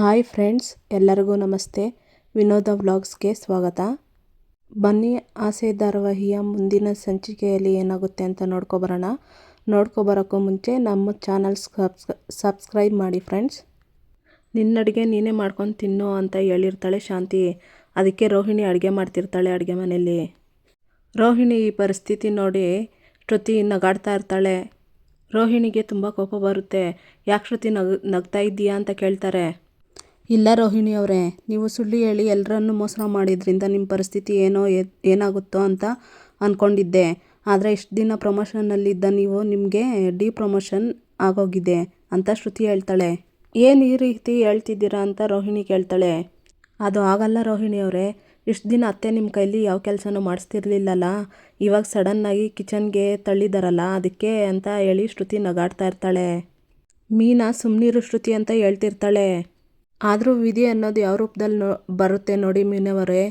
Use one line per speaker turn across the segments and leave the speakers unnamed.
Hi friends, ಎಲ್ಲರಿಗೂ ನಮಸ್ತೆ. ವಿನೋದ ವ್ಲಾಗ್ಸ್ಗೆ ಸ್ವಾಗತ. ಬನ್ನಿ, ಆಸೆ ಧಾರಾವಾಹಿಯ ಮುಂದಿನ ಸಂಚಿಕೆಯಲ್ಲಿ ಏನಾಗುತ್ತೆ ಅಂತ ನೋಡ್ಕೊಬರೋಣ ನೋಡ್ಕೊಬರೋಕ್ಕೂ ಮುಂಚೆ ನಮ್ಮ ಚಾನಲ್ ಸಬ್ಸ್ಕ್ರೈಬ್ ಮಾಡಿ ಫ್ರೆಂಡ್ಸ್. ನಿನ್ನ ಅಡುಗೆ ನೀನೇ ಮಾಡ್ಕೊಂಡು ತಿನ್ನು ಅಂತ ಹೇಳಿರ್ತಾಳೆ ಶಾಂತಿ. ಅದಕ್ಕೆ ರೋಹಿಣಿ ಅಡುಗೆ ಮಾಡ್ತಿರ್ತಾಳೆ ಅಡುಗೆ ಮನೆಯಲ್ಲಿ. ರೋಹಿಣಿ ಈ ಪರಿಸ್ಥಿತಿ ನೋಡಿ ಶ್ರುತಿ ನಗಾಡ್ತಾ ಇರ್ತಾಳೆ. ರೋಹಿಣಿಗೆ ತುಂಬ ಕೋಪ ಬರುತ್ತೆ. ಯಾಕೆ ಶ್ರುತಿ ನಗ್, ನಗ್ತಾ ಇದ್ದೀಯಾ ಅಂತ ಕೇಳ್ತಾರೆ. ಇಲ್ಲ ರೋಹಿಣಿ ಅವರೇ, ನೀವು ಸುಳ್ಳು ಹೇಳಿ ಎಲ್ಲರನ್ನು ಮೋಸ ಮಾಡಿದ್ರಿಂದ ನಿಮ್ಮ ಪರಿಸ್ಥಿತಿ ಏನೋ ಏನಾಗುತ್ತೋ ಅಂತ ಅಂದ್ಕೊಂಡಿದ್ದೆ ಆದರೆ ಇಷ್ಟು ದಿನ ಪ್ರಮೋಷನ್ನಲ್ಲಿದ್ದ ನೀವು ನಿಮಗೆ ಡಿ ಪ್ರಮೋಷನ್ ಆಗೋಗಿದೆ ಅಂತ ಶ್ರುತಿ ಹೇಳ್ತಾಳೆ. ಏನು ಈ ರೀತಿ ಹೇಳ್ತಿದ್ದೀರಾ ಅಂತ ರೋಹಿಣಿ ಕೇಳ್ತಾಳೆ. ಅದು ಆಗಲ್ಲ ರೋಹಿಣಿ ಅವರೇ, ಇಷ್ಟು ದಿನ ಅತ್ತೆ ನಿಮ್ಮ ಕೈಲಿ ಯಾವ ಕೆಲಸನೂ ಮಾಡಿಸ್ತಿರ್ಲಿಲ್ಲಲ್ಲ, ಇವಾಗ ಸಡನ್ನಾಗಿ ಕಿಚನ್ಗೆ ತಳ್ಳಿದಾರಲ್ಲ, ಅದಕ್ಕೆ ಅಂತ ಹೇಳಿ ಶ್ರುತಿ ನಗಾಡ್ತಾ ಇರ್ತಾಳೆ. ಮೀನಾ ಸುಮ್ಮನಿರು ಶ್ರುತಿ ಅಂತ ಹೇಳ್ತಿರ್ತಾಳೆ. ಆದರೂ ವಿಧಿ ಅನ್ನೋದು ಯಾವ ರೂಪದಲ್ಲಿ ನೋ ಬರುತ್ತೆ ನೋಡಿ ಮೀನವರೇ.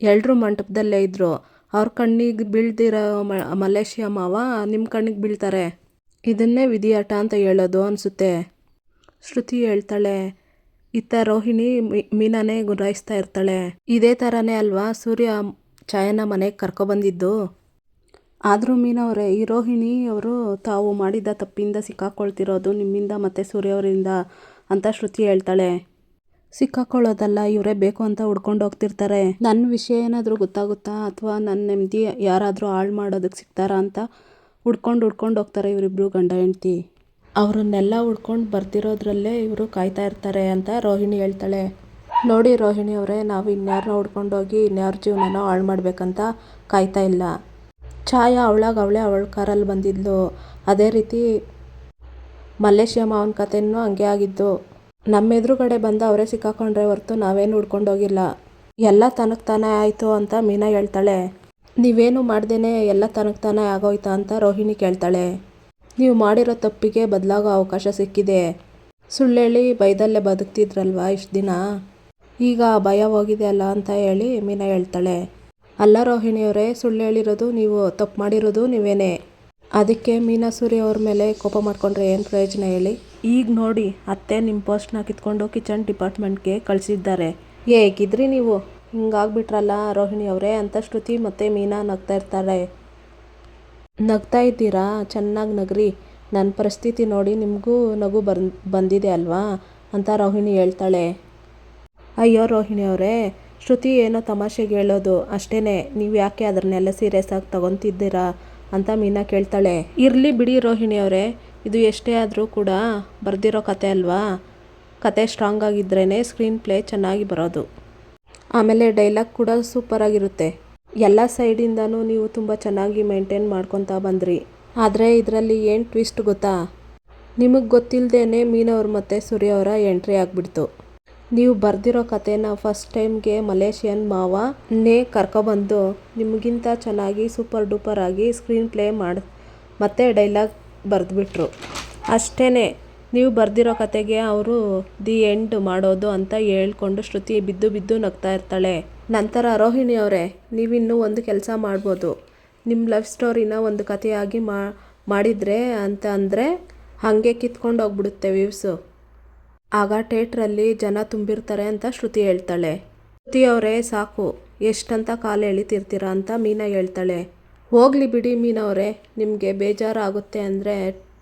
ಎಲ್ಲರೂ ಮಂಟಪದಲ್ಲೇ ಇದ್ದರು ಅವ್ರ ಕಣ್ಣಿಗೆ ಬೀಳ್ದಿರೋ ಮಲೇಷ್ಯಾ ಮಾವ ನಿಮ್ಮ ಕಣ್ಣಿಗೆ ಬೀಳ್ತಾರೆ. ಇದನ್ನೇ ವಿಧಿಯಾಟ ಅಂತ ಹೇಳೋದು ಅನಿಸುತ್ತೆ. ಶ್ರುತಿ ಹೇಳ್ತಾಳೆ, ಇತ್ತ ರೋಹಿಣಿ ಮೀನಾನೇ ಗುರಾಯಿಸ್ತಾ ಇರ್ತಾಳೆ. ಇದೇ ಥರನೇ ಅಲ್ವಾ ಸೂರ್ಯ ಛಾಯನ ಮನೆಗೆ ಕರ್ಕೊಬಂದಿದ್ದು ಆದರೂ ಮೀನವರೇ, ಈ ರೋಹಿಣಿ ಅವರು ತಾವು ಮಾಡಿದ ತಪ್ಪಿಂದ ಸಿಕ್ಕಾಕೊಳ್ತಿರೋದು ನಿಮ್ಮಿಂದ ಮತ್ತು ಸೂರ್ಯವರಿಂದ ಅಂತ ಶ್ರುತಿ ಹೇಳ್ತಾಳೆ. ಸಿಕ್ಕಾಕೊಳ್ಳೋದಲ್ಲ, ಇವರೇ ಬೇಕು ಅಂತ ಹುಡ್ಕೊಂಡು ಹೋಗ್ತಿರ್ತಾರೆ. ನನ್ನ ವಿಷಯ ಏನಾದರೂ ಗೊತ್ತಾಗುತ್ತಾ? ಅಥವಾ ನನ್ನ ನೆಮ್ಮದಿ ಯಾರಾದರೂ ಹಾಳು ಮಾಡೋದಕ್ಕೆ ಸಿಗ್ತಾರಾ ಅಂತ ಹುಡ್ಕೊಂಡು ಹುಡ್ಕೊಂಡು ಹೋಗ್ತಾರೆ ಇವರಿಬ್ಬರು ಗಂಡ ಹೆಂಡ್ತಿ. ಅವರನ್ನೆಲ್ಲ ಹುಡ್ಕೊಂಡು ಬರ್ತಿರೋದ್ರಲ್ಲೇ ಇವರು ಕಾಯ್ತಾ ಇರ್ತಾರೆ ಅಂತ ರೋಹಿಣಿ ಹೇಳ್ತಾಳೆ. ನೋಡಿ ರೋಹಿಣಿ ಅವರೇ, ನಾವು ಇನ್ಯಾರನ್ನ ಹುಡ್ಕೊಂಡೋಗಿ ಇನ್ಯಾರ ಜೀವನನೋ ಹಾಳು ಮಾಡಬೇಕಂತ ಕಾಯ್ತಾ ಇಲ್ಲ. ಛಾಯಾ ಅವಳಾಗ ಅವಳೇ ಅವಳ ಕಾರಲ್ಲಿ ಬಂದಿದ್ಲು. ಅದೇ ರೀತಿ ಮಲ್ಲೇಶ್ಯ ಮಾವನ ಕಥೆನೂ ಹಂಗೆ ಆಗಿದ್ದು. ನಮ್ಮ ಎದುರುಗಡೆ ಬಂದು ಅವರೇ ಸಿಕ್ಕಾಕೊಂಡ್ರೆ ಹೊರತು ನಾವೇನು ಹುಡ್ಕೊಂಡೋಗಿಲ್ಲ ಎಲ್ಲ ತನಗೆ ತಾನೇ ಆಯಿತು ಅಂತ ಮೀನಾ ಹೇಳ್ತಾಳೆ. ನೀವೇನು ಮಾಡ್ದೇನೆ ಎಲ್ಲ ತನಗೆ ತಾನೇ ಆಗೋಯ್ತಾ ಅಂತ ರೋಹಿಣಿ ಕೇಳ್ತಾಳೆ. ನೀವು ಮಾಡಿರೋ ತಪ್ಪಿಗೆ ಬದಲಾಗೋ ಅವಕಾಶ ಸಿಕ್ಕಿದೆ. ಸುಳ್ಳೇಳಿ ಬೈದಲ್ಲೇ ಬದುಕ್ತಿದ್ರಲ್ವಾ ಇಷ್ಟು ದಿನ? ಈಗ ಭಯ ಹೋಗಿದೆ ಅಲ್ಲ ಅಂತ ಹೇಳಿ ಮೀನಾ ಹೇಳ್ತಾಳೆ. ಅಲ್ಲ ರೋಹಿಣಿಯವರೇ ಸುಳ್ಳು ಹೇಳಿರೋದು ನೀವು ತಪ್ಪು ಮಾಡಿರೋದು ನೀವೇನೇ. ಅದಕ್ಕೆ ಮೀನಾ ಸೂರ್ಯ ಅವ್ರ ಮೇಲೆ ಕೋಪ ಮಾಡಿಕೊಂಡ್ರೆ ಏನು ಪ್ರಯೋಜನ ಹೇಳಿ? ಈಗ ನೋಡಿ ಅತ್ತೆ ನಿಮ್ಮ ಪೋಸ್ಟ್ನ ಕಿತ್ಕೊಂಡು ಕಿಚನ್ ಡಿಪಾರ್ಟ್ಮೆಂಟ್ಗೆ ಕಳಿಸಿದ್ದಾರೆ. ಹೇಗಿದ್ರಿ ನೀವು? ಹಿಂಗಾಗ್ಬಿಟ್ರಲ್ಲ ರೋಹಿಣಿ ಅವರೇ ಅಂತ ಶ್ರುತಿ ಮತ್ತು ಮೀನಾ ನಗ್ತಾ ಇರ್ತಾರೆ. ನಗ್ತಾ ಇದ್ದೀರಾ? ಚೆನ್ನಾಗಿ ನಗ್ರಿ. ನನ್ನ ಪರಿಸ್ಥಿತಿ ನೋಡಿ ನಿಮಗೂ ನಗು ಬಂದಿದೆ ಅಲ್ವಾ? ಅಂತ ರೋಹಿಣಿ ಹೇಳ್ತಾಳೆ. ಅಯ್ಯೋ ರೋಹಿಣಿ ಅವರೇ, ಶ್ರುತಿ ಏನೋ ತಮಾಷೆಗೆ ಹೇಳೋದು. ಅಷ್ಟೇ ನೀವು ಯಾಕೆ ಅದನ್ನೆಲ್ಲ ಸೀರಿಯಸ್ ಆಗಿ ತಗೊತಿದ್ದೀರಾ? ಅಂತ ಮೀನಾ ಕೇಳ್ತಾಳೆ. ಇರಲಿ ಬಿಡಿ ರೋಹಿಣಿ ಅವರೇ. ಇದು ಎಷ್ಟೇ ಆದರೂ ಕೂಡ ಬರೆದಿರೋ ಕತೆ ಅಲ್ವಾ? ಕತೆ ಸ್ಟ್ರಾಂಗ್ ಆಗಿದ್ರೇ ಸ್ಕ್ರೀನ್ ಪ್ಲೇ ಚೆನ್ನಾಗಿ ಬರೋದು. ಆಮೇಲೆ ಡೈಲಾಗ್ ಕೂಡ ಸೂಪರಾಗಿರುತ್ತೆ ಎಲ್ಲ ಸೈಡಿಂದನೂ ನೀವು ತುಂಬ ಚೆನ್ನಾಗಿ ಮೇಂಟೈನ್ ಮಾಡ್ಕೊತಾ ಬಂದ್ರಿ. ಆದರೆ ಇದರಲ್ಲಿ ಏನು ಟ್ವಿಸ್ಟ್ ಗೊತ್ತಾ? ನಿಮಗೆ ಗೊತ್ತಿಲ್ಲದೇ ಮೀನವ್ರ ಮತ್ತು ಸೂರ್ಯವರ ಎಂಟ್ರಿ ಆಗಿಬಿಡ್ತು. ನೀವು ಬರೆದಿರೋ ಕಥೆನ ಫಸ್ಟ್ ಟೈಮ್ಗೆ ಮಲೇಷಿಯನ್ ಮಾವನೇ ಕರ್ಕೊಬಂದು ನಿಮಗಿಂತ ಚೆನ್ನಾಗಿ ಸೂಪರ್ ಡೂಪರ್ ಆಗಿ ಸ್ಕ್ರೀನ್ ಪ್ಲೇ ಮಾಡಿ ಮತ್ತೆ ಡೈಲಾಗ್ ಬರೆದ್ಬಿಟ್ರು. ಅಷ್ಟೇ ನೀವು ಬರೆದಿರೋ ಕತೆಗೆ ಅವರು ದಿ ಎಂಡ್ ಮಾಡೋದು ಅಂತ ಹೇಳ್ಕೊಂಡು ಶ್ರುತಿ ಬಿದ್ದು ಬಿದ್ದು ನಗ್ತಾ ಇರ್ತಾಳೆ. ನಂತರ ರೋಹಿಣಿ ಅವರೇ, ನೀವಿನ್ನೂ ಒಂದು ಕೆಲಸ ಮಾಡ್ಬೋದು. ನಿಮ್ಮ ಲವ್ ಸ್ಟೋರಿನ ಒಂದು ಕಥೆಯಾಗಿ ಮಾಡಿದರೆ ಅಂತ ಅಂದರೆ ಹಾಗೆ ಕಿತ್ಕೊಂಡು ಹೋಗ್ಬಿಡುತ್ತೆ ವ್ಯೂಸು ಆಗ ಥಿಯೇಟ್ರಲ್ಲಿ ಜನ ತುಂಬಿರ್ತಾರೆ ಅಂತ ಶ್ರುತಿ ಹೇಳ್ತಾಳೆ. ಶ್ರುತಿ ಅವರೇ, ಸಾಕು, ಎಷ್ಟಂತ ಕಾಲು ಎಳಿತಿರ್ತೀರಾ ಅಂತ ಮೀನಾ ಹೇಳ್ತಾಳೆ. ಹೋಗ್ಲಿ ಬಿಡಿ ಮೀನವರೇ, ನಿಮಗೆ ಬೇಜಾರಾಗುತ್ತೆ ಅಂದರೆ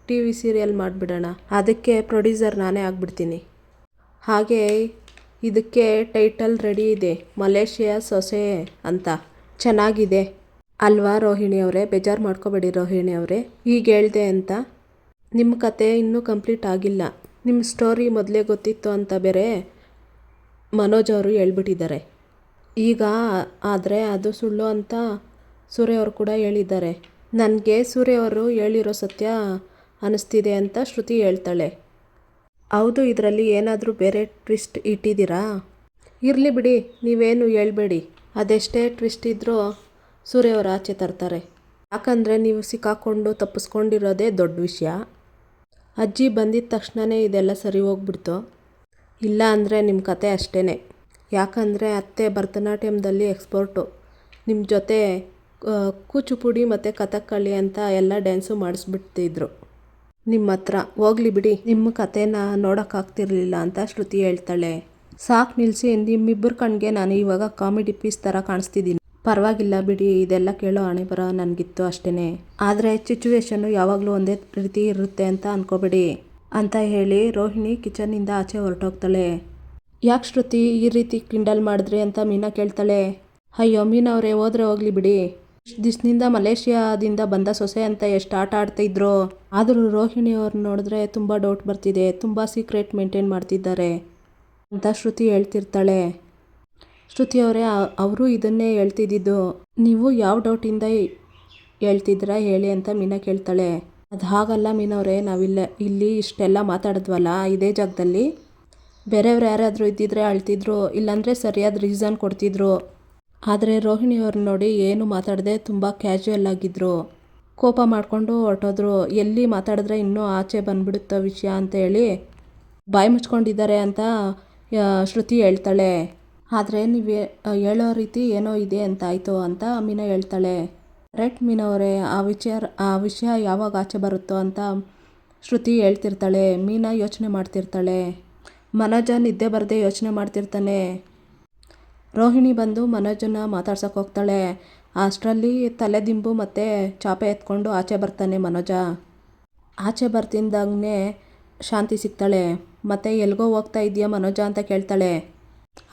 ಟಿ ವಿ ಸೀರಿಯಲ್ ಮಾಡಿಬಿಡೋಣ. ಅದಕ್ಕೆ ಪ್ರೊಡ್ಯೂಸರ್ ನಾನೇ ಆಗಿಬಿಡ್ತೀನಿ. ಹಾಗೆ ಇದಕ್ಕೆ ಟೈಟಲ್ ರೆಡಿ ಇದೆ, ಮಲೇಷಿಯಾ ಸೊಸೆ ಅಂತ. ಚೆನ್ನಾಗಿದೆ. ಅಲ್ವಾ ರೋಹಿಣಿ ಅವರೇ? ಬೇಜಾರು ಮಾಡ್ಕೋಬೇಡಿ ರೋಹಿಣಿ ಅವರೇ. ಈಗ ಹೇಳಿದೆ ಅಂತ. ನಿಮ್ಮ ಕತೆ ಇನ್ನೂ ಕಂಪ್ಲೀಟ್ ಆಗಿಲ್ಲ. ನಿಮ್ಮ ಸ್ಟೋರಿ ಮೊದಲೇ ಗೊತ್ತಿತ್ತು ಅಂತ ಬೇರೆ ಮನೋಜ್ ಅವರು ಹೇಳ್ಬಿಟ್ಟಿದ್ದಾರೆ. ಈಗ ಆದರೆ ಅದು ಸುಳ್ಳು ಅಂತ ಸೂರ್ಯ ಅವರು ಕೂಡ ಹೇಳಿದ್ದಾರೆ. ನನಗೆ ಸೂರ್ಯ ಅವರು ಹೇಳಿರೋ ಸತ್ಯ ಅನ್ನಿಸ್ತಿದೆ ಅಂತ ಶ್ರುತಿ ಹೇಳ್ತಾಳೆ. ಹೌದು, ಇದರಲ್ಲಿ ಏನಾದರೂ ಬೇರೆ ಟ್ವಿಸ್ಟ್ ಇಟ್ಟಿದ್ದೀರಾ? ಇರಲಿ ಬಿಡಿ, ನೀವೇನು ಹೇಳ್ಬೇಡಿ. ಅದೆಷ್ಟೇ ಟ್ವಿಸ್ಟ್ ಇದ್ದರೂ ಸೂರ್ಯ ಅವರು ಆಚೆ ತರ್ತಾರೆ. ಯಾಕಂದರೆ ನೀವು ಸಿಕ್ಕಾಕೊಂಡು ತಪ್ಪಿಸ್ಕೊಂಡಿರೋದೇ ದೊಡ್ಡ ವಿಷಯ. ಅಜ್ಜಿ ಬಂದಿದ್ದ ತಕ್ಷಣವೇ ಇದೆಲ್ಲ ಸರಿ ಹೋಗ್ಬಿಡ್ತು. ಇಲ್ಲ ಅಂದರೆ ನಿಮ್ಮ ಕತೆ ಅಷ್ಟೇ ಯಾಕಂದರೆ ಅತ್ತೆ ಭರತನಾಟ್ಯಮದಲ್ಲಿ ಎಕ್ಸ್ಪರ್ಟು. ನಿಮ್ಮ ಜೊತೆ ಕೂಚುಪುಡಿ ಮತ್ತು ಕಥಕ್ಕಳಿ ಅಂತ ಎಲ್ಲ ಡ್ಯಾನ್ಸು ಮಾಡಿಸ್ಬಿಡ್ತಿದ್ರು. ನಿಮ್ಮ ಹತ್ರ ಹೋಗ್ಲಿ ಬಿಡಿ, ನಿಮ್ಮ ಕಥೆನ ನೋಡೋಕ್ಕಾಗ್ತಿರ್ಲಿಲ್ಲ ಅಂತ ಶ್ರುತಿ ಹೇಳ್ತಾಳೆ. ಸಾಕು ನಿಲ್ಲಿಸಿ ನಿಮ್ಮಿಬ್ಬರ ಕಣ್ಗೆ ನಾನು ಇವಾಗ ಕಾಮಿಡಿ ಪೀಸ್ ಥರ ಕಾಣಿಸ್ತಿದ್ದೀನಿ ಪರವಾಗಿಲ್ಲ ಬಿಡಿ, ಇದೆಲ್ಲ ಕೇಳೋ ಹಣೆ ಬರ ನನಗಿತ್ತು ಅಷ್ಟೇ ಆದರೆ ಸಿಚುವೇಶನ್ನು ಯಾವಾಗಲೂ ಒಂದೇ ರೀತಿ ಇರುತ್ತೆ ಅಂತ ಅನ್ಕೋಬೇಡಿ, ಅಂತ ಹೇಳಿ ರೋಹಿಣಿ ಕಿಚನ್ನಿಂದ ಆಚೆ ಹೊರಟೋಗ್ತಾಳೆ. ಯಾಕೆ ಶ್ರುತಿ ಈ ರೀತಿ ಕಿಂಡಲ್ ಮಾಡಿದ್ರಿ ಅಂತ ಮೀನಾ ಕೇಳ್ತಾಳೆ. ಅಯ್ಯೋ, ಮೀನಾ ಅವರೇ, ಹೋದ್ರೆ ಹೋಗ್ಲಿ ಬಿಡಿ. ದಿವಸದಿಂದ ಮಲೇಷ್ಯಾದಿಂದ ಬಂದ ಸೊಸೆ ಅಂತ ಎಷ್ಟು ಆಟ ಆಡ್ತಿದ್ರು ಆದರೂ ರೋಹಿಣಿ ಅವ್ರು ನೋಡಿದ್ರೆ ತುಂಬ ಡೌಟ್ ಬರ್ತಿದೆ, ತುಂಬ ಸೀಕ್ರೆಟ್ ಮೇಂಟೈನ್ ಮಾಡ್ತಿದ್ದಾರೆ ಅಂತ ಶ್ರುತಿ ಹೇಳ್ತಿರ್ತಾಳೆ. ಶ್ರುತಿ ಅವರೇ ಅವರು ಇದನ್ನೇ ಹೇಳ್ತಿದ್ದಿದ್ದು, ನೀವು ಯಾವ ಡೌಟಿಂದ ಹೇಳ್ತಿದ್ರಾ ಹೇಳಿ ಅಂತ ಮೀನಾ ಕೇಳ್ತಾಳೆ. ಅದು ಹಾಗಲ್ಲ ಮೀನವ್ರೆ ನಾವಿಲ್ಲ ಇಲ್ಲಿ ಇಷ್ಟೆಲ್ಲ ಮಾತಾಡಿದ್ವಲ್ಲ, ಇದೇ ಜಾಗದಲ್ಲಿ. ಬೇರೆಯವ್ರು ಯಾರಾದರೂ ಇದ್ದಿದ್ರೆ ಅಳ್ತಿದ್ರು, ಇಲ್ಲಾಂದರೆ ಸರಿಯಾದ ರೀಸನ್ ಕೊಡ್ತಿದ್ರು. ಆದರೆ ರೋಹಿಣಿ ಅವ್ರನ್ನ ನೋಡಿ ಏನು ಮಾತಾಡದೆ ತುಂಬ ಕ್ಯಾಶುಯಲ್ ಆಗಿದ್ದರು ಕೋಪ ಮಾಡಿಕೊಂಡು ಹೊರಟೋದ್ರು. ಎಲ್ಲಿ ಮಾತಾಡಿದ್ರೆ ಇನ್ನೂ ಆಚೆ ಬಂದ್ಬಿಡುತ್ತೋ ವಿಷಯ ಅಂತ ಹೇಳಿ ಬಾಯಿ ಮುಚ್ಕೊಂಡಿದ್ದಾರೆ ಅಂತ ಶ್ರುತಿ ಹೇಳ್ತಾಳೆ. ಆದರೆ ನೀವು ಹೇಳೋ ರೀತಿ ಏನೋ ಇದೆ ಅಂತ ಆಯಿತು ಅಂತ ಮೀನಾ ಹೇಳ್ತಾಳೆ. ರೈಟ್ ಮೀನಾ ಅವರೇ, ಆ ವಿಚಾರ, ಆ ವಿಷಯ ಯಾವಾಗ ಆಚೆ ಬರುತ್ತೋ ಅಂತ ಶ್ರುತಿ ಹೇಳ್ತಿರ್ತಾಳೆ. ಮೀನಾ ಯೋಚನೆ ಮಾಡ್ತಿರ್ತಾಳೆ. ಮನೋಜ ನಿದ್ದೆ ಬರದೆ ಯೋಚನೆ ಮಾಡ್ತಿರ್ತಾನೆ. ರೋಹಿಣಿ ಬಂದು ಮನೋಜನ್ನ ಮಾತಾಡ್ಸೋಕೆ ಹೋಗ್ತಾಳೆ. ಅಷ್ಟರಲ್ಲಿ ತಲೆದಿಂಬು ಮತ್ತು ಚಾಪೆ ಎತ್ಕೊಂಡು ಆಚೆ ಬರ್ತಾನೆ ಮನೋಜ. ಆಚೆ ಬರ್ತಿದ್ದಂಗೆ ಶಾಂತಿ ಸಿಗ್ತಾಳೆ. ಮತ್ತು ಎಲ್ಗೋ ಹೋಗ್ತಾ ಇದೆಯಾ ಮನೋಜ ಅಂತ ಕೇಳ್ತಾಳೆ.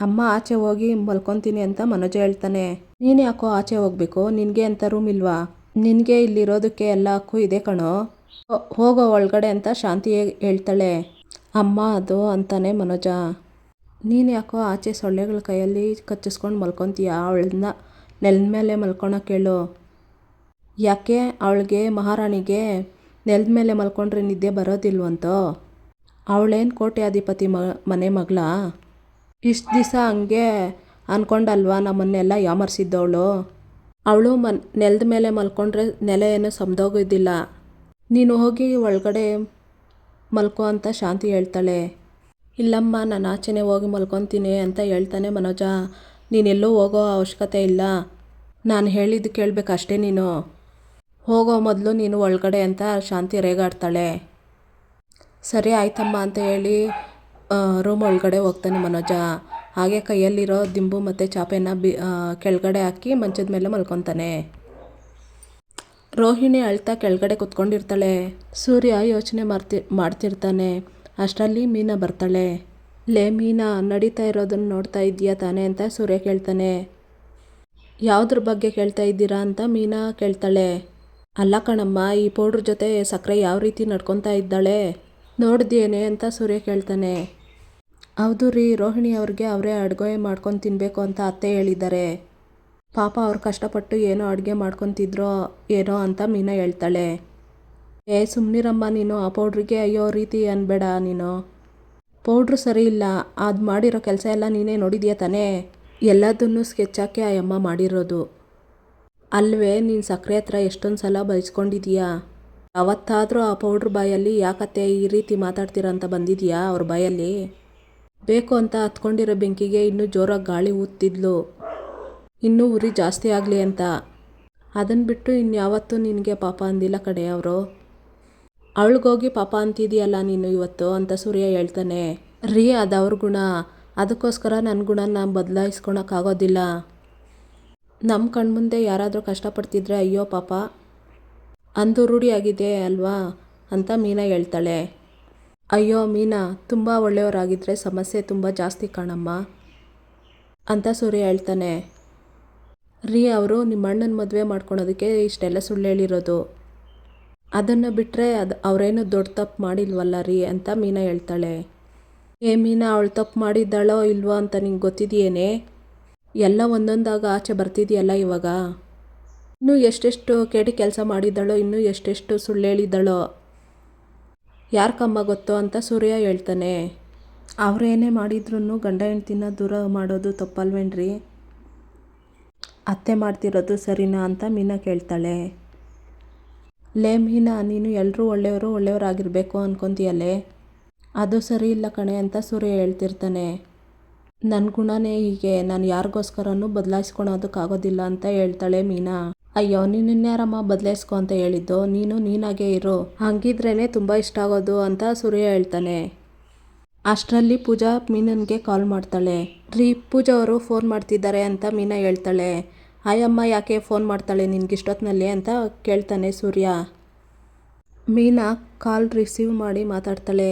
ಅಮ್ಮ ಆಚೆ ಹೋಗಿ ಮಲ್ಕೊತೀನಿ ಅಂತ ಮನೋಜ ಹೇಳ್ತಾನೆ. ನೀನು ಯಾಕೋ ಆಚೆ ಹೋಗ್ಬೇಕು? ನಿನಗೆ ಅಂತ ರೂಮ್ ಇಲ್ವಾ? ನಿನಗೆ ಇಲ್ಲಿರೋದಕ್ಕೆ ಎಲ್ಲ ಹಕ್ಕು ಇದೆ ಕಣೋ. ಹೋಗೋ ಒಳಗಡೆ ಅಂತ ಶಾಂತಿ ಹೇಳ್ತಾಳೆ. ಅಮ್ಮ ಅದು ಅಂತಾನೆ ಮನೋಜ. ನೀನು ಯಾಕೋ ಆಚೆ ಸೊಳ್ಳೆಗಳ ಕೈಯಲ್ಲಿ ಕಚ್ಚಿಸ್ಕೊಂಡು ಮಲ್ಕೊತೀಯ? ಅವಳನ್ನ ನೆಲದ ಮೇಲೆ ಮಲ್ಕೊಳಕ್ಕೆ ಹೇಳು ಯಾಕೆ ಅವಳಿಗೆ ಮಹಾರಾಣಿಗೆ ನೆಲದ ಮೇಲೆ ಮಲ್ಕೊಂಡ್ರೆ ನಿದ್ದೆ ಬರೋದಿಲ್ವಂತೋ? ಅವಳೇನು ಕೋಟ್ಯಾಧಿಪತಿ ಮ, ಮನೆ ಮಗಳ? ಇಷ್ಟು ದಿವಸ ಹಂಗೆ ಅಂದ್ಕೊಂಡಲ್ವಾ ನಮ್ಮನ್ನೆಲ್ಲ ಯಾಮರ್ಸಿದ್ದವಳು? ಅವಳು ಮನ್, ನೆಲದ ಮೇಲೆ ಮಲ್ಕೊಂಡ್ರೆ ನೆಲ ಏನೂ ಸಮದೋಗೋದಿಲ್ಲ ನೀನು ಹೋಗಿ ಒಳಗಡೆ ಮಲ್ಕೋ ಅಂತ ಶಾಂತಿ ಹೇಳ್ತಾಳೆ. ಇಲ್ಲಮ್ಮ, ನಾನು ಆಚೆನೆ ಹೋಗಿ ಮಲ್ಕೊತೀನಿ ಅಂತ ಹೇಳ್ತಾನೆ ಮನೋಜ. ನೀನೆಲ್ಲೂ ಹೋಗೋ ಅವಶ್ಯಕತೆ ಇಲ್ಲ. ನಾನು ಹೇಳಿದ್ದು ಕೇಳಬೇಕಷ್ಟೇ ನೀನು. ಹೋಗೋ ಮೊದಲು ನೀನು ಒಳಗಡೆ ಅಂತ ಶಾಂತಿ ರೇಗಾಡ್ತಾಳೆ. ಸರಿ ಆಯ್ತಮ್ಮ ಅಂತ ಹೇಳಿ ರೂಮ್ ಒಳಗಡೆ ಹೋಗ್ತಾನೆ ಮನೋಜ. ಹಾಗೆ ಕೈಯಲ್ಲಿರೋ ದಿಂಬು ಮತ್ತು ಚಾಪೆನ ಬಿ ಕೆಳಗಡೆ ಹಾಕಿ ಮಂಚದ ಮೇಲೆ ಮಲ್ಕೊತಾನೆ. ರೋಹಿಣಿ ಅಳ್ತಾ ಕೆಳಗಡೆ ಕುತ್ಕೊಂಡಿರ್ತಾಳೆ. ಸೂರ್ಯ ಯೋಚನೆ ಮಾಡ್ತಿ, ಮಾಡ್ತಿರ್ತಾನೆ. ಅಷ್ಟರಲ್ಲಿ ಮೀನಾ ಬರ್ತಾಳೆ. ಲೇ ಮೀನಾ, ನಡೀತಾ ಇರೋದನ್ನು ನೋಡ್ತಾ ಇದೆಯಾ ತಾನೇ ಅಂತ ಸೂರ್ಯ ಕೇಳ್ತಾನೆ. ಯಾವುದ್ರ ಬಗ್ಗೆ ಕೇಳ್ತಾ ಇದ್ದೀರಾ ಅಂತ ಮೀನಾ ಕೇಳ್ತಾಳೆ. ಅಲ್ಲ ಕಣಮ್ಮ, ಈ ಪೌಡ್ರ್ ಜೊತೆ ಸಕ್ಕರೆ ಯಾವ ರೀತಿ ನಡ್ಕೊತಾ ಇದ್ದಾಳೆ? ನೋಡ್ದೇನೆ ಅಂತ ಸೂರ್ಯ ಕೇಳ್ತಾನೆ. ಹೌದು ರೀ, ರೋಹಿಣಿ ಅವ್ರಿಗೆ ಅವರೇ ಅಡುಗೆ ಮಾಡ್ಕೊಂಡು ತಿನ್ನಬೇಕು ಅಂತ ಅತ್ತೆ ಹೇಳಿದ್ದಾರೆ. ಪಾಪ ಅವ್ರು ಕಷ್ಟಪಟ್ಟು ಏನೋ ಅಡುಗೆ ಮಾಡ್ಕೊತಿದ್ರೋ, ಏನೋ ಅಂತ ಮೀನಾ ಹೇಳ್ತಾಳೆ. ಏ ಸುಮ್ಮನಿರಮ್ಮ ನೀನು, ಆ ಪೌಡ್ರಿಗೆ ಅಯ್ಯೋ ರೀತಿ ಅನ್ಬೇಡ ನೀನು. ಪೌಡ್ರು ಸರಿ ಇಲ್ಲ ಅದು ಮಾಡಿರೋ ಕೆಲಸ ಎಲ್ಲ ನೀನೇ ನೋಡಿದ್ಯಾ ತಾನೇ? ಎಲ್ಲದನ್ನು ಸ್ಕೆಚ್ ಹಾಕಿ ಆ ಅಮ್ಮ ಮಾಡಿರೋದು. ಅಲ್ವೇ, ನೀನು ಸಕ್ಕರೆ ಹತ್ರ ಎಷ್ಟೊಂದು ಸಲ ಬಯಸ್ಕೊಂಡಿದೀಯಾ ಅವತ್ತಾದರೂ ಆ ಪೌಡ್ರ್ ಬಾಯಲ್ಲಿ ಯಾಕತ್ತೆ ಈ ರೀತಿ ಮಾತಾಡ್ತೀರ ಅಂತ ಬಂದಿದೆಯಾ ಅವ್ರ ಬಾಯಲ್ಲಿ? ಬೇಕು ಅಂತ ಹತ್ಕೊಂಡಿರೋ ಬೆಂಕಿಗೆ ಇನ್ನೂ ಜೋರಾಗಿ ಗಾಳಿ ಊದ್ತಿದ್ಲು. ಇನ್ನೂ ಉರಿ ಜಾಸ್ತಿ ಆಗಲಿ ಅಂತ. ಅದನ್ನು ಬಿಟ್ಟು ಇನ್ಯಾವತ್ತೂ ನಿನಗೆ ಪಾಪ ಅಂದಿಲ್ಲ ಕಡೆ ಅವರು. ಅವಳಿಗೋಗಿ, ಪಾಪ ಅಂತಿದೆಯಲ್ಲ ನೀನು ಇವತ್ತು? ಅಂತ ಸೂರ್ಯ ಹೇಳ್ತಾನೆ. ರೀ, ಅದು ಅವ್ರ ಗುಣ. ಅದಕ್ಕೋಸ್ಕರ ನನ್ನ ಗುಣನ ಬದಲಾಯಿಸ್ಕೊಳಕ್ಕಾಗೋದಿಲ್ಲ ನಮ್ಮ ಕಣ್ಮುಂದೆ ಯಾರಾದರೂ ಕಷ್ಟಪಡ್ತಿದ್ರೆ ಅಯ್ಯೋ ಪಾಪ, ಅಂದು ರೂಢಿಯಾಗಿದೆ ಅಲ್ವಾ? ಅಂತ ಮೀನಾ ಹೇಳ್ತಾಳೆ. ಅಯ್ಯೋ ಮೀನಾ, ತುಂಬ ಒಳ್ಳೆಯವರಾಗಿದ್ದರೆ ಸಮಸ್ಯೆ ತುಂಬ ಜಾಸ್ತಿ ಕಾಣಮ್ಮ, ಅಂತ ಸೂರ್ಯ ಹೇಳ್ತಾನೆ. ರೀ, ಅವರು ನಿಮ್ಮ ಅಣ್ಣನ ಮದುವೆ ಮಾಡ್ಕೊಳೋದಕ್ಕೆ ಇಷ್ಟೆಲ್ಲ ಸುಳ್ಳು ಹೇಳಿರೋದು. ಅದನ್ನು ಬಿಟ್ಟರೆ ಅದು ಅವರೇನು ದೊಡ್ಡ ತಪ್ಪು ಮಾಡಿಲ್ವಲ್ಲ ರೀ ಅಂತ ಮೀನಾ ಹೇಳ್ತಾಳೆ. ಏ ಮೀನಾ, ಅವಳು ತಪ್ಪು ಮಾಡಿದ್ದಾಳೋ ಇಲ್ವೋ ಅಂತ ನಿಂಗೆ ಗೊತ್ತಿದೆಯೇನೆ? ಎಲ್ಲ ಒಂದೊಂದಾಗ ಆಚೆ ಬರ್ತಿದೆಯಲ್ಲ ಇವಾಗ? ಇನ್ನೂ ಎಷ್ಟೆಷ್ಟು ಕೆಟ್ಟ ಕೆಲಸ ಮಾಡಿದ್ದಾಳೋ, ಇನ್ನೂ ಎಷ್ಟೆಷ್ಟು ಸುಳ್ಳು ಹೇಳಿದ್ದಾಳೋ ಯಾರ ಕಮ್ಮ ಗೊತ್ತೋ ಅಂತ ಸೂರ್ಯ ಹೇಳ್ತಾನೆ. ಅವರೇನೇ ಮಾಡಿದ್ರು ಗಂಡ ಹೆಂಡ್ತಿನ ದೂರ ಮಾಡೋದು ತಪ್ಪಲ್ವೇನ್ರಿ? ಅತ್ತೆ ಮಾಡ್ತಿರೋದು ಸರಿನಾ ಅಂತ ಮೀನಾ ಕೇಳ್ತಾಳೆ. ಲೇ ಮೀನಾ, ನೀನು ಎಲ್ಲರೂ ಒಳ್ಳೆಯವರು ಒಳ್ಳೆಯವರಾಗಿರಬೇಕು ಅನ್ಕೊಂತೀಯಲ್ಲೇ? ಅದು ಸರಿ ಇಲ್ಲ ಕಣೆ ಅಂತ ಸೂರ್ಯ ಹೇಳ್ತಿರ್ತಾನೆ. ನನ್ನ ಗುಣನೇ ಹೀಗೆ, ನಾನು ಯಾರಿಗೋಸ್ಕರನೂ ಬದಲಾಯಿಸ್ಕೊಳೋದಕ್ಕಾಗೋದಿಲ್ಲ ಅಂತ ಹೇಳ್ತಾಳೆ ಮೀನಾ. ಅಯ್ಯೋ, ನೀನು ಇನ್ಯಾರಮ್ಮ ಬದಲಾಯಿಸ್ಕೊ ಅಂತ ಹೇಳಿದ್ದು? ನೀನು ನೀನಾಗೇ ಇರು. ಹಂಗಿದ್ರೇ ತುಂಬ ಇಷ್ಟ ಆಗೋದು ಅಂತ ಸೂರ್ಯ ಹೇಳ್ತಾನೆ. ಅಷ್ಟರಲ್ಲಿ ಪೂಜಾ ಮೀನನ್ಗೆ ಕಾಲ್ ಮಾಡ್ತಾಳೆ. ರೀ, ಪೂಜಾ ಅವರು ಫೋನ್ ಮಾಡ್ತಿದ್ದಾರೆ ಅಂತ ಮೀನಾ ಹೇಳ್ತಾಳೆ. ಆಯಮ್ಮ ಯಾಕೆ ಫೋನ್ ಮಾಡ್ತಾಳೆ? ನಿನ್ಗೆ ಇಷ್ಟೊತ್ತಿನಲ್ಲಿ ಅಂತ ಕೇಳ್ತಾನೆ ಸೂರ್ಯ. ಮೀನಾ ಕಾಲ್ ರಿಸೀವ್ ಮಾಡಿ ಮಾತಾಡ್ತಾಳೆ.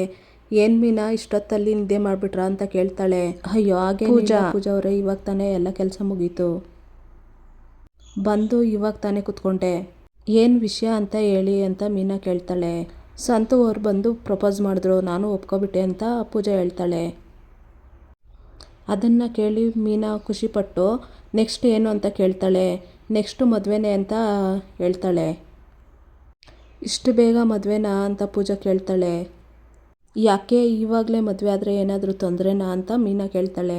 ಏನು ಮೀನಾ ಇಷ್ಟೊತ್ತಲ್ಲಿ ನಿದ್ದೆ ಮಾಡಿಬಿಟ್ರ? ಅಂತ ಕೇಳ್ತಾಳೆ. ಅಯ್ಯೋ ಹಾಗೆ ಪೂಜಾ. ಪೂಜಾ ಅವರೇ ಇವಾಗ ತಾನೇ ಎಲ್ಲ ಕೆಲಸ ಮುಗೀತು. ಬಂದು ಇವಾಗ ತಾನೇ ಕುತ್ಕೊಂಡೆ. ಏನು ವಿಷಯ ಅಂತ ಹೇಳಿ ಅಂತ ಮೀನಾ ಕೇಳ್ತಾಳೆ. ಸಂತು ಅವ್ರು ಬಂದು ಪ್ರಪೋಸ್ ಮಾಡಿದ್ರು. ನಾನು ಒಪ್ಕೊಬಿಟ್ಟೆ ಅಂತ ಪೂಜಾ ಹೇಳ್ತಾಳೆ. ಅದನ್ನು ಕೇಳಿ ಮೀನಾ ಖುಷಿಪಟ್ಟು ನೆಕ್ಸ್ಟ್ ಏನು ಅಂತ ಕೇಳ್ತಾಳೆ. ನೆಕ್ಸ್ಟು ಮದುವೆನೇ ಅಂತ ಹೇಳ್ತಾಳೆ. ಇಷ್ಟು ಬೇಗ ಮದುವೆನಾ ಅಂತ ಪೂಜಾ ಕೇಳ್ತಾಳೆ. ಯಾಕೆ ಇವಾಗಲೇ ಮದುವೆ ಆದರೆ ಏನಾದರೂ ತೊಂದರೆನಾ ಅಂತ ಮೀನಾ ಕೇಳ್ತಾಳೆ.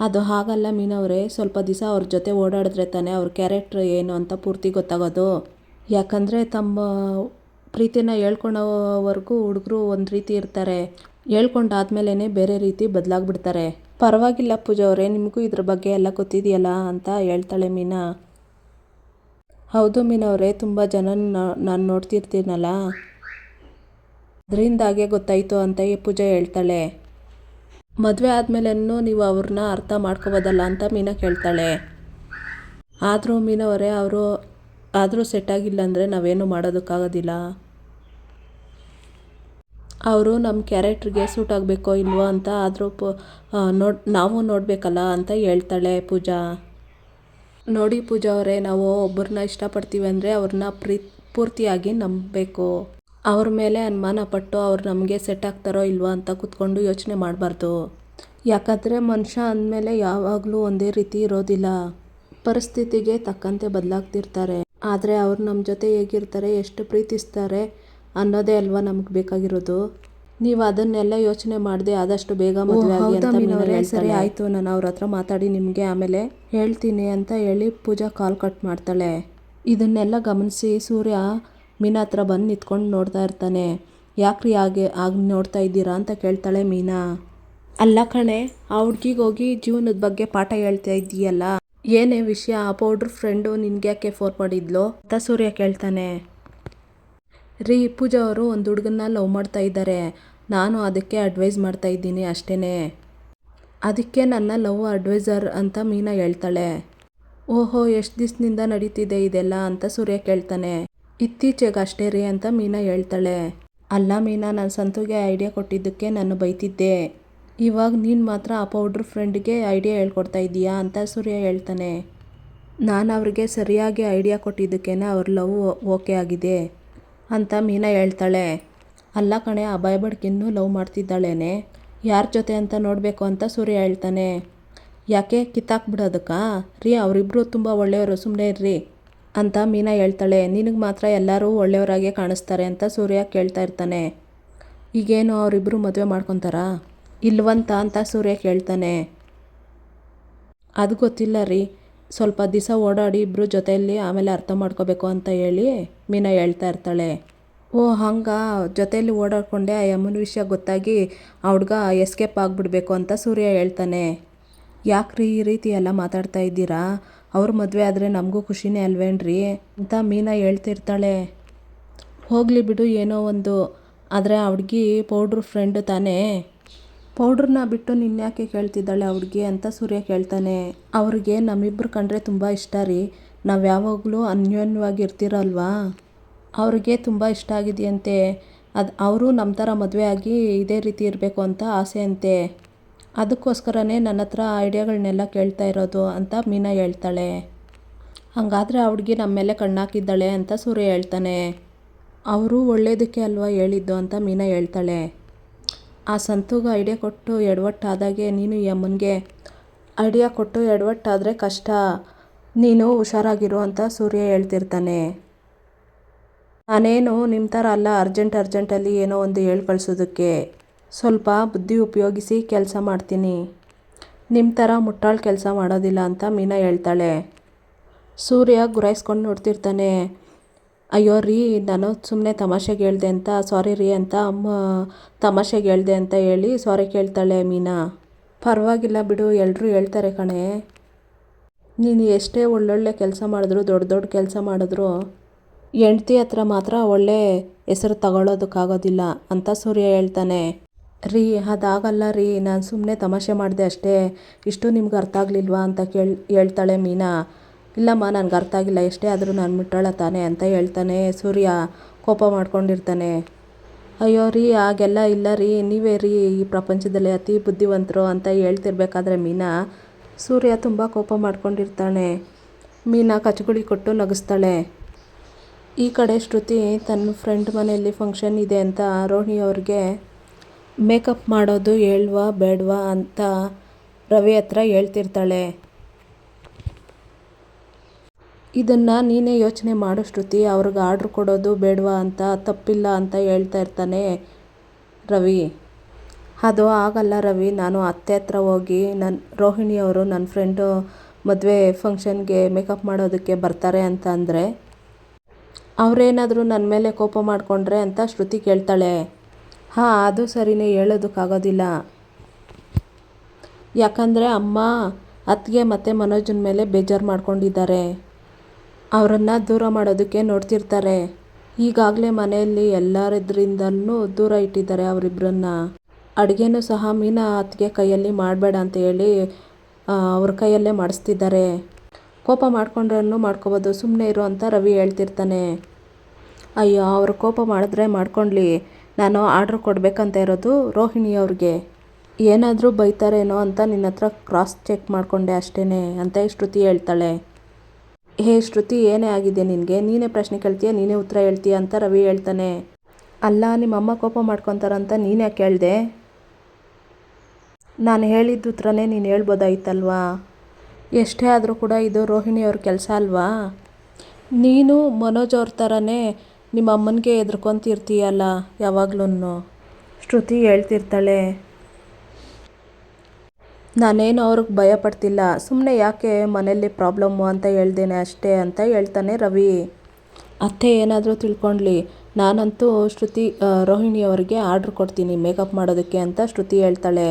ಅದು ಹಾಗಲ್ಲ ಮೀನವರೇ ಸ್ವಲ್ಪ ದಿವಸ ಅವ್ರ ಜೊತೆ ಓಡಾಡಿದ್ರೆ ತಾನೇ ಅವ್ರ ಕ್ಯಾರೆಕ್ಟ್ರ್ ಏನು ಅಂತ ಪೂರ್ತಿ ಗೊತ್ತಾಗೋದು. ಯಾಕಂದರೆ ತಮ್ಮ ಪ್ರೀತಿನ ಹೇಳ್ಕೊಳೋವರೆಗೂ ಹುಡುಗರು ಒಂದು ರೀತಿ ಇರ್ತಾರೆ. ಹೇಳ್ಕೊಂಡಾದ್ಮೇಲೇ ಬೇರೆ ರೀತಿ ಬದಲಾಗ್ಬಿಡ್ತಾರೆ. ಪರವಾಗಿಲ್ಲ ಪೂಜಾ ಅವರೇ, ನಿಮಗೂ ಇದ್ರ ಬಗ್ಗೆ ಎಲ್ಲ ಗೊತ್ತಿದೆಯಲ್ಲ ಅಂತ ಹೇಳ್ತಾಳೆ ಮೀನಾ. ಹೌದು ಮೀನವರೇ ತುಂಬ ಜನ ನಾನು ನೋಡ್ತಿರ್ತೀನಲ್ಲ. ಅದರಿಂದಾಗೆ ಗೊತ್ತಾಯಿತು ಅಂತ ಈ ಪೂಜಾ ಹೇಳ್ತಾಳೆ. ಮದುವೆ ಆದಮೇಲೆನೂ ನೀವು ಅವ್ರನ್ನ ಅರ್ಥ ಮಾಡ್ಕೋಬೋದಲ್ಲ ಅಂತ ಮೀನಾ ಕೇಳ್ತಾಳೆ. ಆದರೂ ಮೀನವರೇ ಅವರು ಆದರೂ ಸೆಟ್ ಆಗಿಲ್ಲ ಅಂದರೆ ನಾವೇನು ಮಾಡೋದಕ್ಕಾಗೋದಿಲ್ಲ. ಅವರು ನಮ್ಮ ಕ್ಯಾರೆಕ್ಟ್ರಿಗೆ ಸೂಟ್ ಆಗಬೇಕೋ ಇಲ್ವೋ ಅಂತ ಆದರೂ ಪು ನೋಡಿ, ನಾವು ನೋಡಬೇಕಲ್ಲ ಅಂತ ಹೇಳ್ತಾಳೆ ಪೂಜಾ. ನೋಡಿ ಪೂಜಾ ಅವರೇ, ನಾವು ಒಬ್ಬರನ್ನ ಇಷ್ಟಪಡ್ತೀವಿ ಅಂದರೆ ಅವ್ರನ್ನ ಪ್ರೀ, ಪೂರ್ತಿಯಾಗಿ ನಂಬಬೇಕು. ಅವ್ರ ಮೇಲೆ ಅನುಮಾನ ಪಟ್ಟು ಅವ್ರು ನಮಗೆ ಸೆಟ್ ಆಗ್ತಾರೋ ಇಲ್ವೋ ಅಂತ ಕೂತ್ಕೊಂಡು ಯೋಚನೆ ಮಾಡಬಾರ್ದು. ಯಾಕಂದರೆ ಮನುಷ್ಯ ಅಂದಮೇಲೆ ಯಾವಾಗಲೂ ಒಂದೇ ರೀತಿ ಇರೋದಿಲ್ಲ. ಪರಿಸ್ಥಿತಿಗೆ ತಕ್ಕಂತೆ ಬದಲಾಗ್ತಿರ್ತಾರೆ. ಆದರೆ ಅವ್ರು ನಮ್ಮ ಜೊತೆ ಹೇಗಿರ್ತಾರೆ, ಎಷ್ಟು ಪ್ರೀತಿಸ್ತಾರೆ ಅನ್ನೋದೇ ಅಲ್ವಾ ನಮ್ಗೆ ಬೇಕಾಗಿರೋದು? ನೀವು ಅದನ್ನೆಲ್ಲ ಯೋಚನೆ ಮಾಡಿದೆ ಆದಷ್ಟು ಬೇಗ ಮದುವೆ ಆಗಿ ಅಂತ ಮೀನವ್ರು ಸರಿ ಆಯಿತು. ನಾನು ಅವ್ರ ಹತ್ರ ಮಾತಾಡಿ ನಿಮಗೆ ಆಮೇಲೆ ಹೇಳ್ತೀನಿ ಅಂತ ಹೇಳಿ ಪೂಜಾ ಕಾಲ್ ಕಟ್ ಮಾಡ್ತಾಳೆ. ಇದನ್ನೆಲ್ಲ ಗಮನಿಸಿ ಸೂರ್ಯ ಮೀನಾ ಹತ್ರ ಬಂದು ನಿಂತ್ಕೊಂಡು ನೋಡ್ತಾ ಇರ್ತಾನೆ. ಯಾಕ್ರಿ ಹಾಗೆ ಆಗಿ ನೋಡ್ತಾ ಇದ್ದೀರಾ ಅಂತ ಕೇಳ್ತಾಳೆ ಮೀನಾ. ಅಲ್ಲ ಕಣೆ ಆ ಹುಡ್ಗಿಗೆ ಹೋಗಿ ಜೀವನದ ಬಗ್ಗೆ ಪಾಠ ಹೇಳ್ತಾ ಇದ್ದೀಯಲ್ಲ? ಏನೇ ವಿಷಯ ಆ ಪೌಡ್ರ್ ಫ್ರೆಂಡು ನಿನ್ಗೆ ಯಾಕೆ ಫೋನ್ ಮಾಡಿದ್ಲು ಅಂತ ಸೂರ್ಯ ಕೇಳ್ತಾನೆ. ರೀ, ಪೂಜಾ ಅವರು ಒಂದು ಹುಡುಗನ್ನ ಲವ್ ಮಾಡ್ತಾ ಇದ್ದಾರೆ. ನಾನು ಅದಕ್ಕೆ ಅಡ್ವೈಸ್ ಮಾಡ್ತಾ ಇದ್ದೀನಿ ಅಷ್ಟೇ ಅದಕ್ಕೆ ನನ್ನ ಲವ್ ಅಡ್ವೈಸರ್ ಅಂತ ಮೀನಾ ಹೇಳ್ತಾಳೆ. ಓಹೋ, ಎಷ್ಟು ದಿವಸದಿಂದ ನಡೀತಿದೆ ಇದೆಲ್ಲ ಅಂತ ಸೂರ್ಯ ಕೇಳ್ತಾನೆ. ಇತ್ತೀಚೆಗೆ ಅಷ್ಟೇ ರೀ ಅಂತ ಮೀನಾ ಹೇಳ್ತಾಳೆ. ಅಲ್ಲ ಮೀನಾ, ನಾನು ಸಂತುಗೆ ಐಡಿಯಾ ಕೊಟ್ಟಿದ್ದಕ್ಕೆ ನಾನು ಬೈತಿದ್ದೆ. ಇವಾಗ ನೀನು ಮಾತ್ರ ಆ ಪೌಡ್ರ್ ಫ್ರೆಂಡ್ಗೆ ಐಡಿಯಾ ಹೇಳ್ಕೊಡ್ತಾ ಇದ್ದೀಯಾ ಅಂತ ಸೂರ್ಯ ಹೇಳ್ತಾನೆ. ನಾನು ಅವ್ರಿಗೆ ಸರಿಯಾಗಿ ಐಡಿಯಾ ಕೊಟ್ಟಿದ್ದಕ್ಕೇ ಅವ್ರ ಲವ್ ಓಕೆ ಆಗಿದೆ. ಅಂತ ಮೀನಾ ಹೇಳ್ತಾಳೆ. ಅಲ್ಲ ಕಣೆ, ಆ ಭಯಬಡ್ಕಿನ್ನೂ ಲವ್ ಮಾಡ್ತಿದ್ದಾಳೇನೆ. ಯಾರ ಜೊತೆ ಅಂತ ನೋಡಬೇಕು ಅಂತ ಸೂರ್ಯ ಹೇಳ್ತಾನೆ. ಯಾಕೆ ಕಿತ್ತಾಕ್ಬಿಡೋದಕ್ಕಾ ರೀ ಅವರಿಬ್ಬರು ತುಂಬ ಒಳ್ಳೆಯವರು ಸುಮ್ಮನೆ ಇರ್ರಿ ಅಂತ ಮೀನಾ ಹೇಳ್ತಾಳೆ. ನಿನಗೆ ಮಾತ್ರ ಎಲ್ಲರೂ ಒಳ್ಳೆಯವರಾಗೆ ಕಾಣಿಸ್ತಾರೆ ಅಂತ ಸೂರ್ಯ ಕೇಳ್ತಾ ಇರ್ತಾನೆ. ಈಗೇನು ಅವರಿಬ್ಬರು ಮದುವೆ ಮಾಡ್ಕೊತಾರಾ? ಇಲ್ವಂತ ಅಂತ ಸೂರ್ಯ ಕೇಳ್ತಾನೆ. ಅದು ಗೊತ್ತಿಲ್ಲ ರೀ. ಸ್ವಲ್ಪ ದಿವಸ ಓಡಾಡಿ ಇಬ್ಬರು ಜೊತೆಯಲ್ಲಿ ಆಮೇಲೆ ಅರ್ಥ ಮಾಡ್ಕೋಬೇಕು ಅಂತ ಹೇಳಿ ಮೀನಾ ಹೇಳ್ತಾ ಇರ್ತಾಳೆ. ಓ, ಹಂಗೆ? ಜೊತೆಯಲ್ಲಿ ಓಡಾಡಿಕೊಂಡೆ ಆ ಯಮ್ಮನ ವಿಷಯ ಗೊತ್ತಾಗಿ ಆ ಹುಡುಗ ಎಸ್ಕೇಪ್ ಆಗಿಬಿಡ್ಬೇಕು ಅಂತ ಸೂರ್ಯ ಹೇಳ್ತಾನೆ. ಯಾಕ್ರಿ ಈ ರೀತಿ ಎಲ್ಲ ಮಾತಾಡ್ತಾ ಇದ್ದೀರಾ? ಅವ್ರ ಮದುವೆ ಆದರೆ ನಮಗೂ ಖುಷಿನೇ ಅಲ್ವೇನ್ರಿ? ಅಂತ ಮೀನಾ ಹೇಳ್ತಿರ್ತಾಳೆ. ಹೋಗಲಿ ಬಿಡು, ಏನೋ ಒಂದು. ಆದರೆ ಆ ಹುಡುಗಿ ಪೌಡ್ರ್ ಫ್ರೆಂಡ್ ತಾನೇ. ಪೌಡ್ರನ್ನ ಬಿಟ್ಟು ನಿನ್ಯಾಕೆ ಕೇಳ್ತಿದ್ದಾಳೆ ಅವ್ರಿಗೆ ಅಂತ ಸೂರ್ಯ ಕೇಳ್ತಾನೆ. ಅವ್ರಿಗೆ ನಮ್ಮಿಬ್ರು ಕಂಡ್ರೆ ತುಂಬ ಇಷ್ಟ ರೀ. ನಾವು ಯಾವಾಗಲೂ ಅನ್ಯೋನ್ಯವಾಗಿ ಇರ್ತೀರಲ್ವಾ ಅವ್ರಿಗೆ ತುಂಬ ಇಷ್ಟ ಆಗಿದೆಯಂತೆ. ಅದು ಅವರು ನಮ್ಮ ಥರ ಮದುವೆ ಆಗಿ ಇದೇ ರೀತಿ ಇರಬೇಕು ಅಂತ ಆಸೆ ಅಂತೆ ಅದಕ್ಕೋಸ್ಕರನೇ ನನ್ನ ಹತ್ರ ಐಡಿಯಾಗಳನ್ನೆಲ್ಲ ಕೇಳ್ತಾ ಇರೋದು ಅಂತ ಮೀನಾ ಹೇಳ್ತಾಳೆ. ಹಾಗಾದರೆ ಆ ಹುಡ್ಗಿ ನಮ್ಮ ಮೇಲೆ ಕಣ್ಣಾಕಿದ್ದಾಳೆ ಅಂತ ಸೂರ್ಯ ಹೇಳ್ತಾನೆ. ಅವರು ಒಳ್ಳೇದಕ್ಕೆ ಅಲ್ವಾ ಹೇಳಿದ್ದು ಅಂತ ಮೀನಾ ಹೇಳ್ತಾಳೆ. ಆ ಸಂತುಗೆ ಐಡಿಯಾ ಕೊಟ್ಟು ಎಡವಟ್ಟಾದಾಗೆ ನೀನು ಈ ಅಮ್ಮನಿಗೆ ಐಡಿಯಾ ಕೊಟ್ಟು ಎಡವಟ್ಟಾದರೆ ಕಷ್ಟ. ನೀನು ಹುಷಾರಾಗಿರು ಅಂತ ಸೂರ್ಯ ಹೇಳ್ತಿರ್ತಾನೆ. ನಾನೇನು ನಿಮ್ಮ ಥರ ಅಲ್ಲ, ಅರ್ಜೆಂಟ್ ಅರ್ಜೆಂಟಲ್ಲಿ ಏನೋ ಒಂದು ಹೇಳಿ ಕಳಿಸೋದಕ್ಕೆ. ಸ್ವಲ್ಪ ಬುದ್ಧಿ ಉಪಯೋಗಿಸಿ ಕೆಲಸ ಮಾಡ್ತೀನಿ. ನಿಮ್ಮ ಥರ ಮುಟ್ಟಾಳು ಕೆಲಸ ಮಾಡೋದಿಲ್ಲ ಅಂತ ಮೀನಾ ಹೇಳ್ತಾಳೆ. ಸೂರ್ಯ ಗುರಾಯಿಸ್ಕೊಂಡು ನೋಡ್ತಿರ್ತಾನೆ. ಅಯ್ಯೋ ರೀ, ನಾನು ಸುಮ್ಮನೆ ತಮಾಷೆಗೆ ಹೇಳ್ದೆ ಅಂತ ಸಾರಿ ರೀ ಅಂತ, ಅಮ್ಮ ತಮಾಷೆಗೆ ಹೇಳ್ದೆ ಅಂತ ಹೇಳಿ ಸಾರಿ ಕೇಳ್ತಾಳೆ ಮೀನಾ. ಪರವಾಗಿಲ್ಲ ಬಿಡು ಎಲ್ಲರೂ ಹೇಳ್ತಾರೆ ಕಣೆ. ನೀನು ಎಷ್ಟೇ ಒಳ್ಳೊಳ್ಳೆ ಕೆಲಸ ಮಾಡಿದ್ರು, ದೊಡ್ಡ ದೊಡ್ಡ ಕೆಲಸ ಮಾಡಿದ್ರು, ಹೆಂಡ್ತಿ ಹತ್ರ ಮಾತ್ರ ಒಳ್ಳೆ ಹೆಸರು ತಗೊಳ್ಳೋದಕ್ಕಾಗೋದಿಲ್ಲ ಅಂತ ಸೂರ್ಯ ಹೇಳ್ತಾನೆ. ರೀ, ಅದಾಗಲ್ಲ ರೀ, ನಾನು ಸುಮ್ಮನೆ ತಮಾಷೆ ಮಾಡಿದೆ ಅಷ್ಟೇ, ಇಷ್ಟು ನಿಮ್ಗೆ ಅರ್ಥ ಆಗಲಿಲ್ವಾ ಅಂತ ಕೇಳಿ, ಹೇಳ್ತಾಳೆ ಮೀನಾ. ಇಲ್ಲಮ್ಮ, ನನಗೆ ಅರ್ಥ ಆಗಿಲ್ಲ. ಎಷ್ಟೇ ಆದರೂ ನಾನು ಮುಟ್ಟಾಳ ತಾನೆ ಅಂತ ಹೇಳ್ತಾನೆ. ಸೂರ್ಯ ಕೋಪ ಮಾಡ್ಕೊಂಡಿರ್ತಾನೆ. ಅಯ್ಯೋ ರೀ ಆಗೆಲ್ಲ ಇಲ್ಲ ರೀ. ನೀವೇ ರೀ ಈ ಪ್ರಪಂಚದಲ್ಲಿ ಅತಿ ಬುದ್ಧಿವಂತರು ಅಂತ ಹೇಳ್ತಿರ್ಬೇಕಾದ್ರೆ ಮೀನಾ, ಸೂರ್ಯ ತುಂಬ ಕೋಪ ಮಾಡ್ಕೊಂಡಿರ್ತಾನೆ ಮೀನಾ ಕಚ್ಗುಳಿ ಕೊಟ್ಟು ನಗಿಸ್ತಾಳೆ. ಈ ಕಡೆ ಶ್ರುತಿ ತನ್ನ ಫ್ರೆಂಡ್ ಮನೆಯಲ್ಲಿ ಫಂಕ್ಷನ್ ಇದೆ ಅಂತ ರೋಹಿಣಿ ಅವ್ರಿಗೆ ಮೇಕಪ್ ಮಾಡೋದು ಹೇಳ್ವಾ ಬೇಡವಾ ಅಂತ ರವಿ ಹತ್ರ ಹೇಳ್ತಿರ್ತಾಳೆ. ಇದನ್ನು ನೀನೇ ಯೋಚನೆ ಮಾಡು ಶ್ರುತಿ, ಅವ್ರಿಗೆ ಆರ್ಡ್ರ್ ಕೊಡೋದು ಬೇಡವಾ ಅಂತ, ತಪ್ಪಿಲ್ಲ ಅಂತ ಹೇಳ್ತಾ ಇರ್ತಾನೆ ರವಿ. ಅದು ಆಗಲ್ಲ ರವಿ, ನಾನು ಅತ್ತೆ ಹತ್ರ ಹೋಗಿ ನನ್ನ ರೋಹಿಣಿ ಅವರು ನನ್ನ ಫ್ರೆಂಡು ಮದುವೆ ಫಂಕ್ಷನ್ಗೆ ಮೇಕಪ್ ಮಾಡೋದಕ್ಕೆ ಬರ್ತಾರೆ ಅಂತ ಅಂದರೆ, ಅವರೇನಾದರೂ ನನ್ನ ಮೇಲೆ ಕೋಪ ಮಾಡಿಕೊಂಡ್ರೆ ಅಂತ ಶ್ರುತಿ ಕೇಳ್ತಾಳೆ. ಹಾಂ, ಅದು ಸರಿನೇ, ಹೇಳೋದಕ್ಕಾಗೋದಿಲ್ಲ. ಯಾಕಂದರೆ ಅಮ್ಮ ಅತ್ತಿಗೆ ಮತ್ತು ಮನೋಜನ ಮೇಲೆ ಬೇಜಾರು ಮಾಡ್ಕೊಂಡಿದ್ದಾರೆ. ಅವರನ್ನು ದೂರ ಮಾಡೋದಕ್ಕೆ ನೋಡ್ತಿರ್ತಾರೆ. ಈಗಾಗಲೇ ಮನೆಯಲ್ಲಿ ಎಲ್ಲರದ್ರಿಂದಲೂ ದೂರ ಇಟ್ಟಿದ್ದಾರೆ ಅವರಿಬ್ಬರನ್ನ ಅಡುಗೆನೂ ಸಹ ಮೀನಾ ಅತ್ತಿಗೆ ಕೈಯಲ್ಲಿ ಮಾಡಬೇಡ ಅಂತ ಹೇಳಿ ಅವ್ರ ಕೈಯಲ್ಲೇ ಮಾಡಿಸ್ತಿದ್ದಾರೆ. ಕೋಪ ಮಾಡ್ಕೊಂಡ್ರೂ ಮಾಡ್ಕೋಬೋದು ಸುಮ್ಮನೆ ಇರು ಅಂತ ರವಿ ಹೇಳ್ತಿರ್ತಾನೆ. ಅಯ್ಯೋ, ಅವರು ಕೋಪ ಮಾಡಿದ್ರೆ ಮಾಡ್ಕೊಳ್ಳಿ ನಾನು ಆರ್ಡ್ರ್ ಕೊಡಬೇಕಂತ ಇರೋದು ರೋಹಿಣಿ ಅವ್ರಿಗೆ. ಏನಾದರೂ ಬೈತಾರೇನೋ ಅಂತ ನಿನ್ನ ಹತ್ರ ಕ್ರಾಸ್ ಚೆಕ್ ಮಾಡಿಕೊಂಡೆ ಅಷ್ಟೇ ಅಂತ ಶ್ರುತಿ ಹೇಳ್ತಾಳೆ. ಹೇ ಶ್ರುತಿ, ಏನೇ ಆಗಿದೆ ನಿನಗೆ? ನೀನೇ ಪ್ರಶ್ನೆ ಕೇಳ್ತೀಯ? ನೀನೇ ಉತ್ತರ ಹೇಳ್ತೀಯ ಅಂತ ರವಿ ಹೇಳ್ತಾನೆ. ಅಲ್ಲ, ನಿಮ್ಮಮ್ಮ ಕೋಪ ಮಾಡ್ಕೊತಾರಂತ ನೀನೇ ಕೇಳಿದೆ ನಾನು ಹೇಳಿದ ಉತ್ತರನೇ ನೀನು ಹೇಳ್ಬೋದಾಯ್ತಲ್ವಾ? ಎಷ್ಟೇ ಆದರೂ ಕೂಡ ಇದು ರೋಹಿಣಿಯವ್ರ ಕೆಲಸ ಅಲ್ವಾ? ನೀನು ಮನೋಜ್ ಅವ್ರ ಥರನೇ ನಿಮ್ಮ ಅಮ್ಮನಿಗೆ ಹೆದ್ರ್ಕೊಂತಿರ್ತೀಯಲ್ಲ ಯಾವಾಗ್ಲೂ ಶ್ರುತಿ ಹೇಳ್ತಿರ್ತಾಳೆ. ನಾನೇನು ಅವ್ರಿಗೆ ಭಯ ಪಡ್ತಿಲ್ಲ ಸುಮ್ಮನೆ ಯಾಕೆ ಮನೆಯಲ್ಲಿ ಪ್ರಾಬ್ಲಮ್ಮು ಅಂತ ಹೇಳ್ದೇನೆ ಅಷ್ಟೇ ಅಂತ ಹೇಳ್ತಾನೆ ರವಿ. ಅತ್ತೆ ಏನಾದರೂ ತಿಳ್ಕೊಂಡ್ಲಿ. ನಾನಂತೂ ಶ್ರುತಿ ರೋಹಿಣಿಯವರಿಗೆ ಆರ್ಡ್ರ್ ಕೊಡ್ತೀನಿ ಮೇಕಪ್ ಮಾಡೋದಕ್ಕೆ ಅಂತ ಶ್ರುತಿ ಹೇಳ್ತಾಳೆ.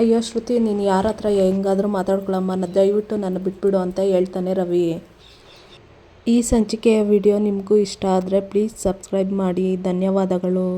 ಅಯ್ಯೋ ಶ್ರುತಿ, ನೀನು ಯಾರ ಹತ್ರ ಹೆಂಗಾದರೂ ಮಾತಾಡ್ಕೊಳಮ್ಮ. ದಯವಿಟ್ಟು ನನ್ನ ಬಿಟ್ಬಿಡು ಅಂತ ಹೇಳ್ತಾನೆ ರವಿ. ಈ ಸಂಚಿಕೆಯ ವಿಡಿಯೋ ನಿಮಗೂ ಇಷ್ಟ ಆದರೆ ಪ್ಲೀಸ್ ಸಬ್ಸ್ಕ್ರೈಬ್ ಮಾಡಿ. ಧನ್ಯವಾದಗಳು.